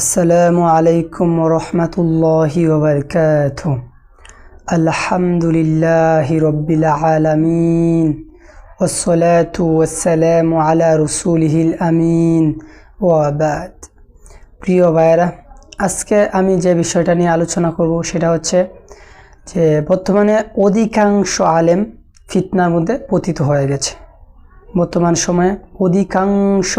আসসালামু আলাইকুম রহমতুল্লাহি ওবরকাত আলহামদুলিল্লাহ রব্বিল আলমিন। ওসলাতু ওসালাম আলা রসুলহিল আমিন। ওয়াবাদ প্রিয় ভাইরা আজকে আমি যে বিষয়টা নিয়ে আলোচনা করব সেটা হচ্ছে যে বর্তমানে অধিকাংশ আলেম ফিতনার মধ্যে পতিত হয়ে গেছে। বর্তমান সময়ে অধিকাংশ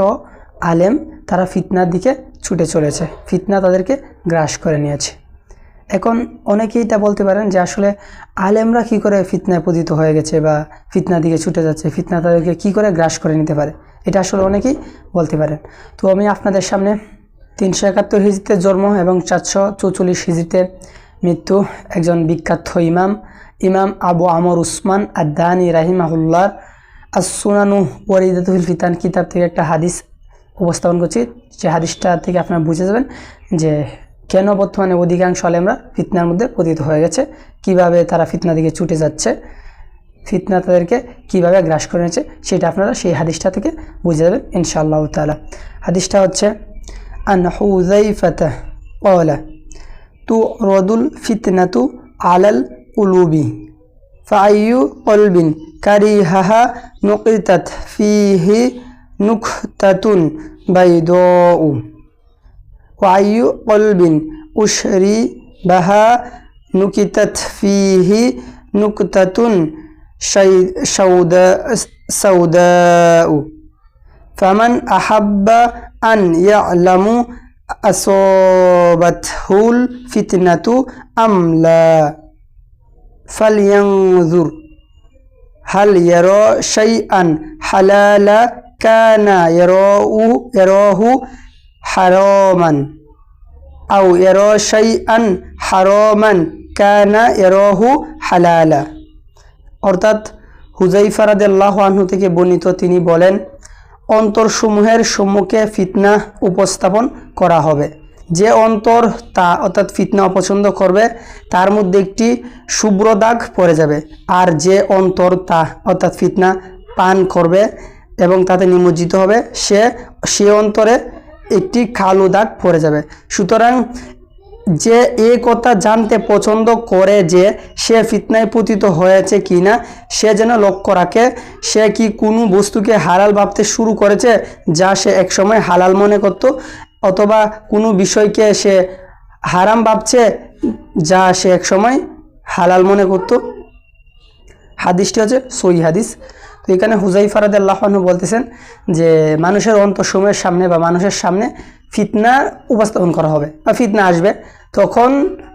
আলেম তারা ফিতনার দিকে ছুটে চলেছে। ফিতনা তাদেরকে গ্রাস করে নিয়েছে। এখন অনেকেই এটা বলতে পারেন যে আসলে আলেমরা কি করে ফিতনায় পতিত হয়ে গেছে বা ফিতনা দিকে ছুটে যাচ্ছে, ফিতনা তাদেরকে কি করে গ্রাস করে নিতে পারে? এটা আসলে অনেকেই বলতে পারেন। তো আমি আপনাদের সামনে তিনশো একাত্তর হিজিতে জন্ম এবং চারশো চৌচল্লিশ হিজিতে মৃত্যু একজন বিখ্যাত ইমাম ইমাম আবু আমর উসমান আদানি রাহিমাহুল্লার আসুনানু ওয়ারিদাতুল ফিতান কিতাব থেকে একটা হাদিস উপস্থাপন করছি, যে হাদিসটা থেকে আপনারা বুঝে যাবেন যে কেন বর্তমানে অধিকাংশ আলেমরা ফিতনার মধ্যে পতিত হয়ে গেছে, কীভাবে তারা ফিতনা দিকে ছুটে যাচ্ছে, ফিতনা তাদেরকে কীভাবে গ্রাস করে নিয়েছে, সেটা আপনারা সেই হাদিসটা থেকে বুঝে যাবেন ইনশাআল্লাহ তালা হাদিসটা হচ্ছে তু রদুল ফিতনা তু রদুল আলাল উলুবি ফাইয়ু কলবিন কারিহাহা ফি ফিহি نكتة بيضاء. وأي قلب أشري بها نكتت فيه نكتة سوداء. فمن أحب أن يعلم أصابته الفتنة أم لا فلينظر. هل يرى شيئا حلالا؟ কানা এরহু এরহু হারমান আউ এর আন হারমান কানা এরহু হালালা অর্থাৎ হুজাইফারাদ আনহু থেকে বর্ণিত তিনি বলেন, অন্তরসমূহের সম্মুখে ফিতনা উপস্থাপন করা হবে। যে অন্তর তা অর্থাৎ ফিতনা অপছন্দ করবে, তার মধ্যে একটি শুভ্র দাগ পড়ে যাবে। আর যে অন্তর তা অর্থাৎ ফিতনা পান করবে এবং তাতে নিমজ্জিত হবে। সে সে অন্তরে একটি কালো দাগ পড়ে যাবে। সুতরাং যে এ কথা জানতে পছন্দ করে যে সে ফিতনায় পতিত হয়েছে কি না সে যেন লক্ষ্য রাখে, সে কি কোনো বস্তুকে হালাল ভাবতে শুরু করেছে যা সে একসময় হালাল মনে করত, অথবা কোনো বিষয়কে সে হারাম ভাবছে যা সে একসময় হালাল মনে করত? হাদিসটি হচ্ছে সই হাদিস। তো এখানে হুজাই ফারাদ আল্লাহনু বলতেছেন যে মানুষের অন্তঃসময়ের সামনে বা মানুষের সামনে ফিতনা উপস্থাপন করা হবে বা ফিতনা আসবে। তখন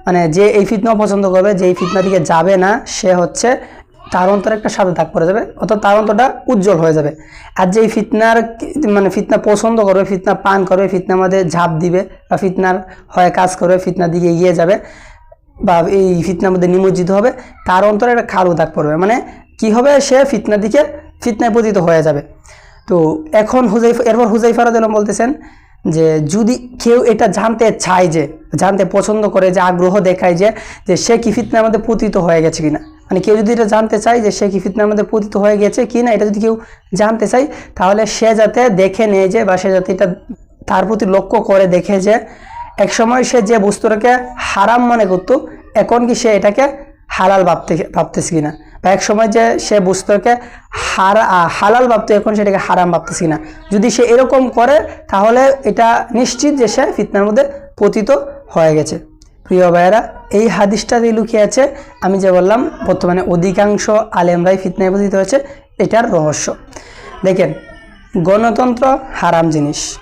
মানে যে এই ফিতনা পছন্দ করবে, যে এই ফিতনা দিকে যাবে না, সে হচ্ছে তার অন্তর একটা সাদা দাগ পড়ে যাবে অর্থাৎ তার অন্তরটা উজ্জ্বল হয়ে যাবে। আর যে এই ফিতনার মানে ফিতনা পছন্দ করবে, ফিতনা পান করবে, ফিতনার মধ্যে ঝাঁপ দিবে বা ফিতনার হয়ে কাজ করবে, ফিতনার দিকে এগিয়ে যাবে বা এই ফিতনার মধ্যে নিমজ্জিত হবে, তার অন্তরে একটা কালো দাগ পড়বে। মানে কি হবে? সে ফিতনার দিকে ফিতনায় পতিত হয়ে যাবে। তো এখন হুজাইফ, এরপর হুজাইফা রাদিয়াল্লাহু বলতেছেন যে, যদি কেউ এটা জানতে চায় যে, জানতে পছন্দ করে, যে আগ্রহ দেখায় যে যে সে কি ফিতনার মধ্যে পতিত হয়ে গেছে কিনা। মানে কেউ যদি এটা জানতে চায় যে সে কি ফিতনার মধ্যে পতিত হয়ে গেছে কিনা, এটা যদি কেউ জানতে চায়, তাহলে সে যাতে দেখে নেয় যে, বা সে যাতে এটা তার প্রতি লক্ষ্য করে দেখে যে, একসময় সে যে বস্তুটাকে হারাম মনে করতো, এখন কি সে এটাকে হালাল ভাবতে, ভাবতেছে কিনা। এক সময় যে সে বস্তুটাকে হারা হালাল ভাবতো, এখন সেটাকে হারাম ভাবতেছে না। যদি সে এরকম করে, তাহলে এটা নিশ্চিত যে সে ফিতনার মধ্যে পতিত হয়ে গেছে। প্রিয় ভাইয়েরা, এই হাদিসটাতে লুকিয়ে আছে, আমি যে বললাম, বর্তমানে অধিকাংশ আলেমরাই ফিতনায় পতিত হয়েছে, এটার রহস্য। দেখেন, গণতন্ত্র হারাম জিনিস।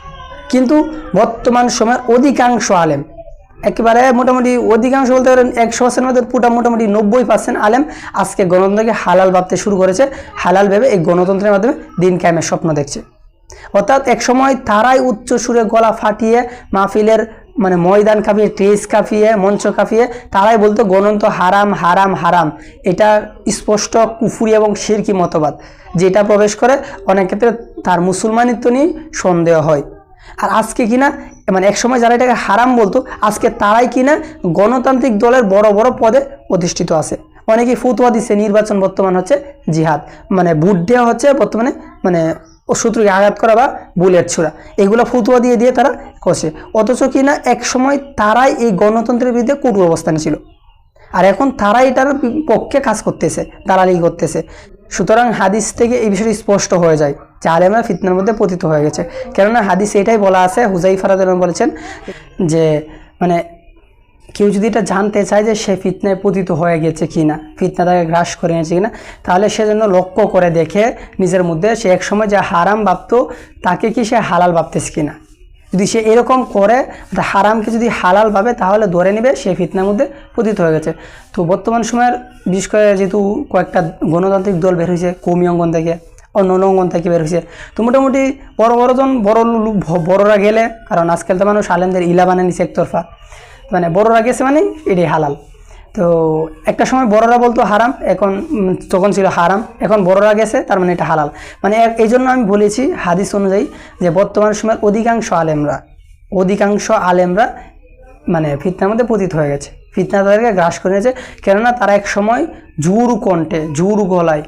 কিন্তু বর্তমান সময়ের অধিকাংশ আলেম একেবারে মোটামুটি অধিকাংশ বলতে পারেন একশো পার্সেন্ট মধ্যে পুটা মোটামুটি নব্বই পার্সেন্ট আলেম আজকে গণতন্ত্রকে হালাল ভাবতে শুরু করেছে। হালাল ভেবে এই গণতন্ত্রের মাধ্যমে দিন কায়েমের স্বপ্ন দেখছে। অর্থাৎ একসময় তারাই উচ্চ সুরে গলা ফাটিয়ে, মাহফিলের মানে ময়দান কাঁপিয়ে টেজ কাঁপিয়ে, মঞ্চ কাঁপিয়ে তারাই বলতো গণন্ত হারাম হারাম হারাম। এটা স্পষ্ট কুফুরি এবং শিরকি মতবাদ। যেটা প্রবেশ করে অনেক ক্ষেত্রে তার মুসলমানিত্ব নিয়ে সন্দেহ হয়। আর আজকে কিনা মানে একসময় যারা এটাকে হারাম বলতো, আজকে তারাই কিনা গণতান্ত্রিক দলের বড় বড় পদে প্রতিষ্ঠিত আছে। অনেকেই ফুতুয়া দিচ্ছে, নির্বাচন বর্তমান হচ্ছে জিহাদ। মানে ভোট দেওয়া হচ্ছে বর্তমানে মানে ও শত্রুকে আঘাত করা বা বুলেট ছোড়া। এগুলো ফতুয়া দিয়ে দিয়ে তারা কষে অথচ কিনা এক সময় তারাই এই গণতন্ত্রের বিরুদ্ধে কঠোর অবস্থানে ছিল। আর এখন তারা এটার পক্ষে কাজ করতেছে, দালালি করতেছে। সুতরাং হাদিস থেকে এই বিষয়টি স্পষ্ট হয়ে যায়। যে আলেমরা ফিতনার মধ্যে পতিত হয়ে গেছে। কেননা হাদিস এটাই বলা আছে হুজাই ফারাদ বলেছেন যে মানে কেউ যদি এটা জানতে চায় যে সে ফিতনায় পতিত হয়ে গেছে কি না ফিতনা তাকে গ্রাস করে নিয়েছে কিনা, তাহলে সে যেন লক্ষ্য করে দেখে নিজের মধ্যে সে একসময় যে হারাম ভাবতো, তাকে কি সে হালাল ভাবতেছে কিনা। যদি সে এরকম করে হারামকে যদি হালাল ভাবে, তাহলে ধরে নেবে সে ফিতনার মধ্যে পতিত হয়ে গেছে। তো বর্তমান সময়ের বিশেষ করে যেহেতু কয়েকটা গণতান্ত্রিক দল বের হয়েছে কৌমি অঙ্গন থেকে অন্য অন্য অঙ্গন থেকে বের হয়েছে তো মোটামুটি বড় বড়জন বড় লোক বড়রা গেলে কারণ আজকাল তো মানুষ আলেমদের ইলা বানায় নিছে একতরফা মানে বড়রা গেছে মানে এটাই হালাল। তো একটা সময় বড়রা বলতো হারাম এখন তখন ছিল হারাম এখন বড়রা গেছে তার মানে এটা হালাল। মানে এই জন্য আমি বলেছি হাদিস অনুযায়ী যে বর্তমান সময়ের অধিকাংশ আলেমরা অধিকাংশ আলেমরা মানে ফিতনার মধ্যে পতিত হয়ে গেছে। ফিতনা তাদেরকে গ্রাস করে নিয়েছে। কেননা তারা এক সময় জোর কণ্ঠে, জোর গলায়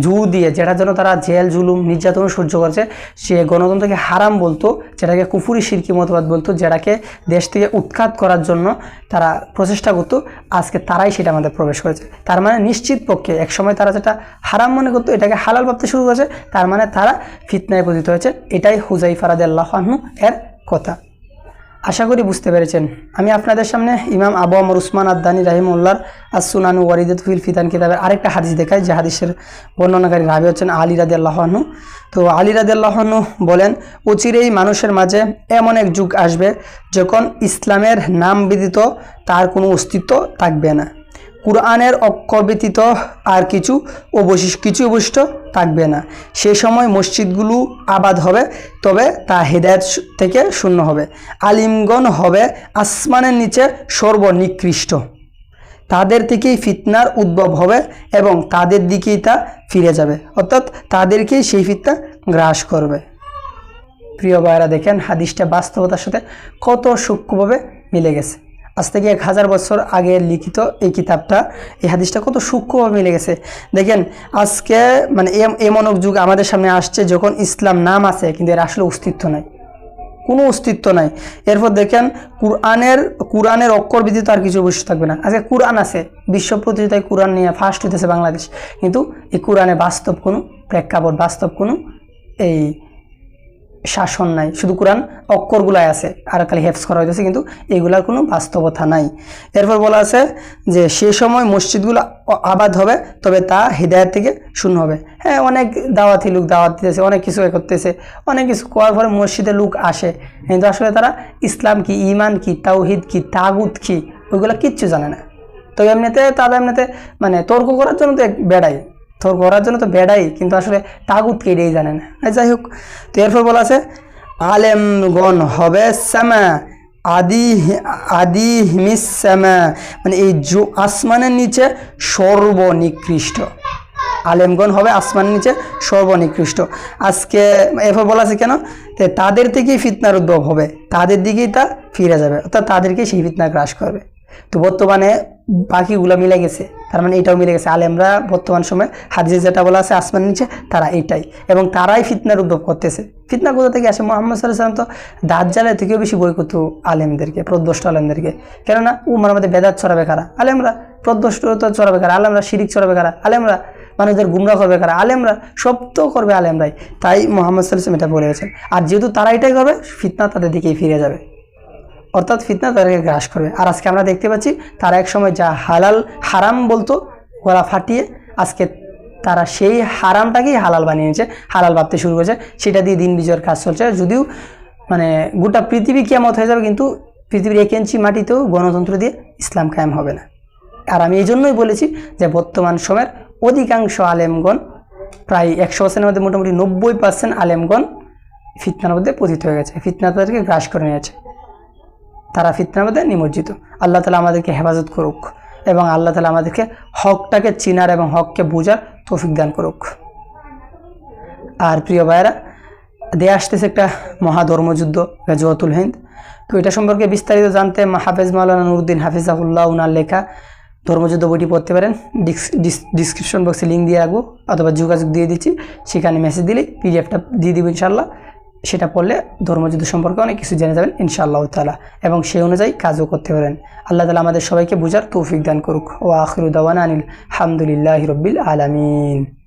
জোর দিয়ে যেটার জন্য তারা জেল, জুলুম, নির্যাতন সহ্য করছে, সে গণতন্ত্রকে হারাম বলতো, যেটাকে কুফুরি শিরকি মতবাদ বলতো, যেটাকে দেশ থেকে উৎখাত করার জন্য তারা প্রচেষ্টা করতো। আজকে তারাই সেটা আমাদের প্রবেশ করেছে। তার মানে নিশ্চিত পক্ষে একসময় তারা যেটা হারাম মনে করতো, এটাকে হালাল ভাবতে শুরু করেছে, তার মানে তারা ফিতনায় পতিত হয়েছে। এটাই হুজাই ফারাদ আল্লাহ এর কথা। আশা করি বুঝতে পেরেছেন। আমি আপনাদের সামনে ইমাম আবু আমর উসমান আদানি রাহিমুল্লার আসুনানু ওয়ারিদত ফিল ফিতান কিতাবের আরেকটা হাদিস দেখায় যে হাদিসের বর্ণনাকারী রাবি হচ্ছেন আলী রাদি আল্লাহনু তো আলী রাদি আল্লাহনু বলেন, অচিরেই মানুষের মাঝে এমন এক যুগ আসবে যখন ইসলামের নাম ব্যতীত তার কোনো অস্তিত্ব থাকবে না। কুরআনের অক্ষর ব্যতীত আর কিছু অবশিষ্ট কিছু অবশিষ্ট থাকবে না। সে সময় মসজিদগুলো আবাদ হবে, তবে তা হেদায়ত থেকে শূন্য হবে। আলিমগণ হবে আসমানের নিচে সর্বনিকৃষ্ট। তাদের থেকেই ফিতনার উদ্ভব হবে এবং তাদের দিকেই তা ফিরে যাবে। অর্থাৎ তাদেরকেই সেই ফিতনা গ্রাস করবে। প্রিয় ভাইরা দেখেন হাদিসটা বাস্তবতার সাথে কত সূক্ষ্মভাবে মিলে গেছে। আজ থেকে এক হাজার বছর আগে লিখিত এই কিতাবটা, এই হাদিসটা কত সূক্ষ্মভাবে মিলে গেছে। দেখেন, আজকে মানে এম- এমন যুগ আমাদের সামনে আসছে যখন ইসলাম নাম আছে, কিন্তু এর আসলে অস্তিত্ব নাই। কোনো অস্তিত্ব নাই। এরপর দেখেন, কুরআনের কুরআনের অক্ষর ব্যতীত আর কিছু অবশ্য থাকবে না। আজকে কুরআন আছে, বিশ্ব প্রতিযোগিতায় কুরআন নিয়ে ফার্স্ট হইতেছে বাংলাদেশ। কিন্তু এই কুরআনে বাস্তব কোনো প্রেক্ষাপট, বাস্তব কোনো এই শাসন নাই। শুধু কোরআন অক্ষরগুলাই আছে, আর খালি হেফস করা হইতেছে, কিন্তু এগুলার কোনো বাস্তবতা নাই। এরপর বলা আছে যে, সে সময় মসজিদগুলো আবাদ হবে, তবে তা হৃদয়ের থেকে শূন্য হবে। হ্যাঁ অনেক দাওয়াতি লোক দাওয়াত দিতেছে, অনেক কিছু এ করতেছে, অনেক কিছু করার পরে মসজিদে লোক আসে। কিন্তু আসলে তারা ইসলাম কি ইমান কি, তাওহিদ কি, তাগুত কি, ওইগুলো কিচ্ছু জানে না। তো এমনিতে, তারা এমনিতে মানে তর্ক করার জন্য তো বেড়াই। তর্ক করার জন্য তো বেড়াই, কিন্তু আসলে তাগুত কেটেই জানে না। যাই হোক, তো এরপর বলা আছে, আলেমগণ হবে শ্যামা আদি আদি হিমিস শ্যামা মানে এই জো, আসমানের নিচে সর্বনিকৃষ্ট। আলেমগণ হবে আসমানের নিচে সর্বনিকৃষ্ট। আজকে এরপর বলা আছে কেন? তাদের থেকেই ফিতনার উদ্ভব হবে, তাদের দিকেই তা ফিরে যাবে, অর্থাৎ তাদেরকেই সেই ফিতনা গ্রাস করবে। তো বর্তমানে বাকিগুলো মিলে গেছে। তার মানে এটাও মিলে গেছে। আলেমরা বর্তমান সময় হাদিসে যেটা বলা আছে, আসমানের নিচে, তারা এইটাই এবং তারাই ফিতনার উদ্ভব করতেছে। ফিতনা কোথা থেকে আসে? মোহাম্মদ সাল্লাহ সাল্লাম তো দাজ্জালের থেকেও বেশি বই করতো আলেমদেরকে প্রদ্যষ্ট আলেমদেরকে। কেননা উমার মধ্যে বেদাত ছড়াবে কারা? আলেমরা প্রদ্যষ্ট ছড়াবে কারা? আলেমরা শিরিক ছড়াবে কারা? আলেমরা মানুষদের গুমরা করবে কারা? আলেমরা সব তো করবে আলেমরাই। তাই মোহাম্মদ সাল্লাহ সাল্লাম এটা বলে গেছেন। আর যেহেতু তারা এটাই করবে, ফিতনা তাদের দিকেই ফিরে যাবে। অর্থাৎ ফিতনা তাদেরকে গ্রাস করবে। আর আজকে আমরা দেখতে পাচ্ছি, তারা এক সময় যা হালাল হারাম বলতো, গলা ফাটিয়ে আজকে তারা সেই হারামটাকেই হালাল বানিয়ে নিয়েছে, হালাল ভাবতে শুরু করেছে। সেটা দিয়ে দিন বিজয়ের কাজ চলছে। যদিও মানে গোটা পৃথিবী কেমত হয়ে যাবে, কিন্তু পৃথিবীর এক ইঞ্চি মাটিতেও গণতন্ত্র দিয়ে ইসলাম কায়েম হবে না। আর আমি এই জন্যই বলেছি যে বর্তমান সময়ের অধিকাংশ আলেমগণ, প্রায় একশো পার্সেন্টের মধ্যে মোটামুটি নব্বই পার্সেন্ট আলেমগণ ফিতনার মধ্যে পতিত হয়ে গেছে। ফিতনা তাদেরকে গ্রাস করে নিয়েছে। তারা মধ্যে নিমজ্জিত। আল্লাহ তালা আমাদেরকে হেফাজত করুক এবং আল্লাহ তালা আমাদেরকে হকটাকে চিনার এবং হককে বোঝার তৌফিক দান করুক। আর প্রিয় ভাইয়েরা, দিয়ে আসতেছে একটা মহাধর্মযুদ্ধ গাজওয়াতুল হিন্দ। তো এটা সম্পর্কে বিস্তারিত জানতে হাফেজ মাওলানা নুরুদ্দিন হাফিজাহুল্লাহ উনার লেখা ধর্মযুদ্ধ বইটি পড়তে পারেন। ডিসক্রিপশন বক্সে লিঙ্ক দিয়ে রাখব, অথবা যোগাযোগ দিয়ে দিচ্ছি। সেখানে মেসেজ দিলে পিডিএফটা দিয়ে দিব ইনশাল্লাহ সেটা পড়লে ধর্মযুদ্ধ সম্পর্কে অনেক কিছু জেনে যাবেন, ইনশাআল্লাহ তালা এবং সেই অনুযায়ী কাজও করতে পারেন। আল্লাহ তালা আমাদের সবাইকে বোঝার তৌফিক দান করুক। ও আখরুদ্দাওয়ান আনিল হামদুলিল্লাহ রব্বিল আলমিন।